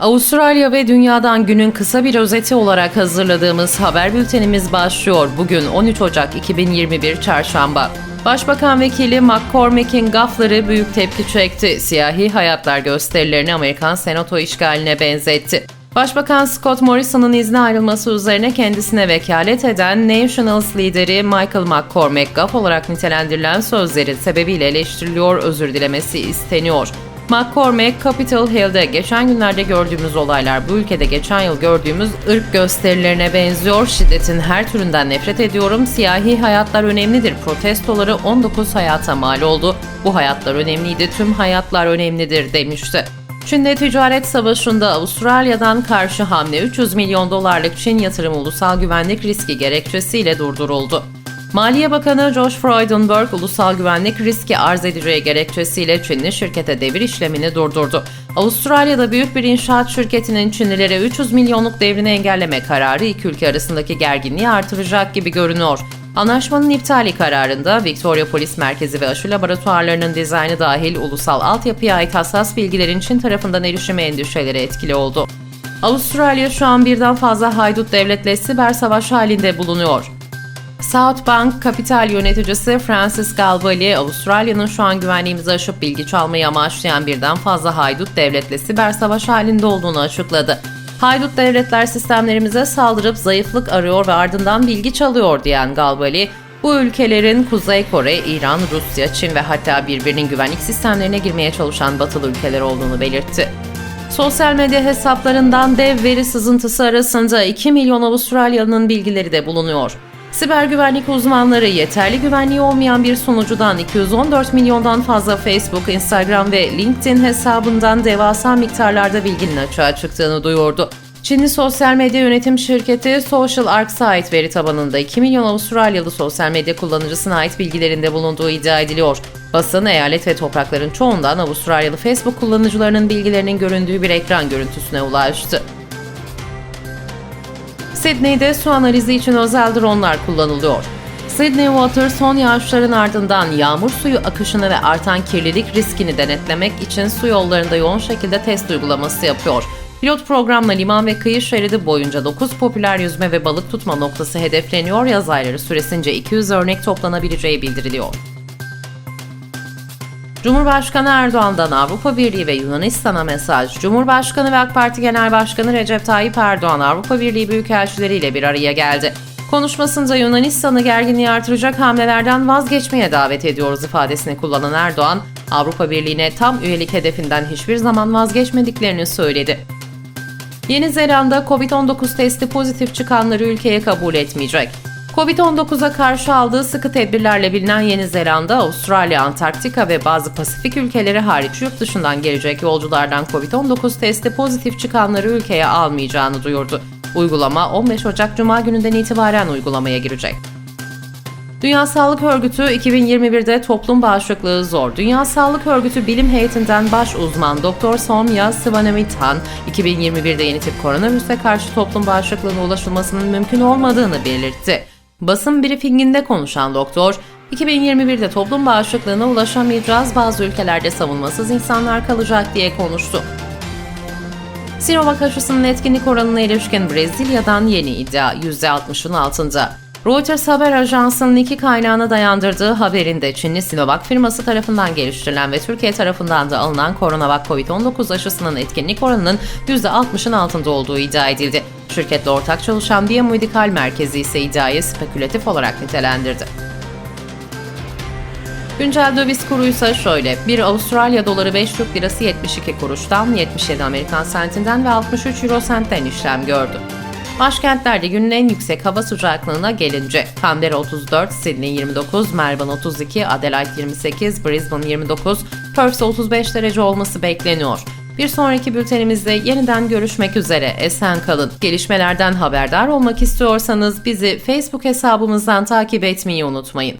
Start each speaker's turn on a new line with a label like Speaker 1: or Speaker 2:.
Speaker 1: Avustralya ve dünyadan günün kısa bir özeti olarak hazırladığımız haber bültenimiz başlıyor. Bugün 13 Ocak 2021 Çarşamba. Başbakan Vekili McCormick'in gafları büyük tepki çekti. Siyahi hayatlar gösterilerini Amerikan Senato işgaline benzetti. Başbakan Scott Morrison'ın izne ayrılması üzerine kendisine vekalet eden Nationals lideri Michael McCormick gaf olarak nitelendirilen sözleri sebebiyle eleştiriliyor, özür dilemesi isteniyor. McCormick, Capitol Hill'de geçen günlerde gördüğümüz olaylar bu ülkede geçen yıl gördüğümüz ırk gösterilerine benziyor. Şiddetin her türünden nefret ediyorum. Siyahi hayatlar önemlidir. Protestoları 19 hayata mal oldu. Bu hayatlar önemliydi. Tüm hayatlar önemlidir demişti. Çin'de ticaret savaşında Avustralya'dan karşı hamle 300 milyon dolarlık Çin yatırımı ulusal güvenlik riski gerekçesiyle durduruldu. Maliye Bakanı Josh Frydenberg ulusal güvenlik riski arz edeceği gerekçesiyle Çinli şirkete devir işlemini durdurdu. Avustralya'da büyük bir inşaat şirketinin Çinlilere 300 milyonluk devrini engelleme kararı iki ülke arasındaki gerginliği artıracak gibi görünüyor. Anlaşmanın iptali kararında Victoria Polis Merkezi ve aşı laboratuvarlarının dizaynı dahil ulusal altyapıya ait hassas bilgilerin Çin tarafından erişimi endişeleri etkili oldu. Avustralya şu an birden fazla haydut devletle siber savaş halinde bulunuyor. South Bank Kapital yöneticisi Francis Galvali, Avustralya'nın şu an güvenliğimizi aşıp bilgi çalmayı amaçlayan birden fazla haydut devletle siber savaş halinde olduğunu açıkladı. Haydut devletler sistemlerimize saldırıp zayıflık arıyor ve ardından bilgi çalıyor diyen Galvali, bu ülkelerin Kuzey Kore, İran, Rusya, Çin ve hatta birbirinin güvenlik sistemlerine girmeye çalışan batılı ülkeler olduğunu belirtti. Sosyal medya hesaplarından dev veri sızıntısı arasında 2 milyon Avustralyalı'nın bilgileri de bulunuyor. Siber güvenlik uzmanları yeterli güvenliği olmayan bir sunucudan 214 milyondan fazla Facebook, Instagram ve LinkedIn hesabından devasa miktarlarda bilginin açığa çıktığını duyurdu. Çinli sosyal medya yönetim şirketi Social Arc'a ait veri tabanında 2 milyon Avustralyalı sosyal medya kullanıcısına ait bilgilerinde bulunduğu iddia ediliyor. Basın, eyalet ve toprakların çoğundan Avustralyalı Facebook kullanıcılarının bilgilerinin göründüğü bir ekran görüntüsüne ulaştı. Sydney'de su analizi için özel dronlar kullanılıyor. Sydney Water son yağışların ardından yağmur suyu akışını ve artan kirlilik riskini denetlemek için su yollarında yoğun şekilde test uygulaması yapıyor. Pilot programla liman ve kıyı şeridi boyunca 9 popüler yüzme ve balık tutma noktası hedefleniyor. Yaz ayları süresince 200 örnek toplanabileceği bildiriliyor. Cumhurbaşkanı Erdoğan'dan Avrupa Birliği ve Yunanistan'a mesaj. Cumhurbaşkanı ve AK Parti Genel Başkanı Recep Tayyip Erdoğan Avrupa Birliği büyükelçileriyle bir araya geldi. Konuşmasında Yunanistan'ı gerginliği artıracak hamlelerden vazgeçmeye davet ediyoruz ifadesini kullanan Erdoğan, Avrupa Birliği'ne tam üyelik hedefinden hiçbir zaman vazgeçmediklerini söyledi. Yeni Zelanda Covid-19 testi pozitif çıkanları ülkeye kabul etmeyecek. Covid-19'a karşı aldığı sıkı tedbirlerle bilinen Yeni Zelanda, Avustralya, Antarktika ve bazı Pasifik ülkeleri hariç yurt dışından gelecek yolculardan Covid-19 testi pozitif çıkanları ülkeye almayacağını duyurdu. Uygulama 15 Ocak Cuma gününden itibaren uygulamaya girecek. Dünya Sağlık Örgütü 2021'de toplum bağışıklığı zor. Dünya Sağlık Örgütü bilim heyetinden baş uzman Dr. Somya Sivanamithan, 2021'de yeni tip koronavirüse karşı toplum bağışıklığına ulaşılmasının mümkün olmadığını belirtti. Basın briefinginde konuşan doktor, 2021'de toplum bağışıklığına ulaşamayacağız bazı ülkelerde savunmasız insanlar kalacak diye konuştu. Sinovac aşısının etkinlik oranına ilişkin Brezilya'dan yeni iddia %60'ın altında. Reuters haber ajansının iki kaynağına dayandırdığı haberinde Çinli Sinovac firması tarafından geliştirilen ve Türkiye tarafından da alınan Coronavac COVID-19 aşısının etkinlik oranının %60'ın altında olduğu iddia edildi. Şirketle ortak çalışan Biyomedikal Merkezi ise iddiayı spekülatif olarak nitelendirdi. Güncel döviz kuru ise şöyle. 1 Avustralya doları 5 Türk lirası 72 kuruştan, 77 Amerikan sentinden ve 63 euro sentten işlem gördü. Başkentlerde günün en yüksek hava sıcaklığına gelince Canberra 34, Sydney 29, Melbourne 32, Adelaide 28, Brisbane 29, Perth 35 derece olması bekleniyor. Bir sonraki bültenimizde yeniden görüşmek üzere. Esen kalın. Gelişmelerden haberdar olmak istiyorsanız bizi Facebook hesabımızdan takip etmeyi unutmayın.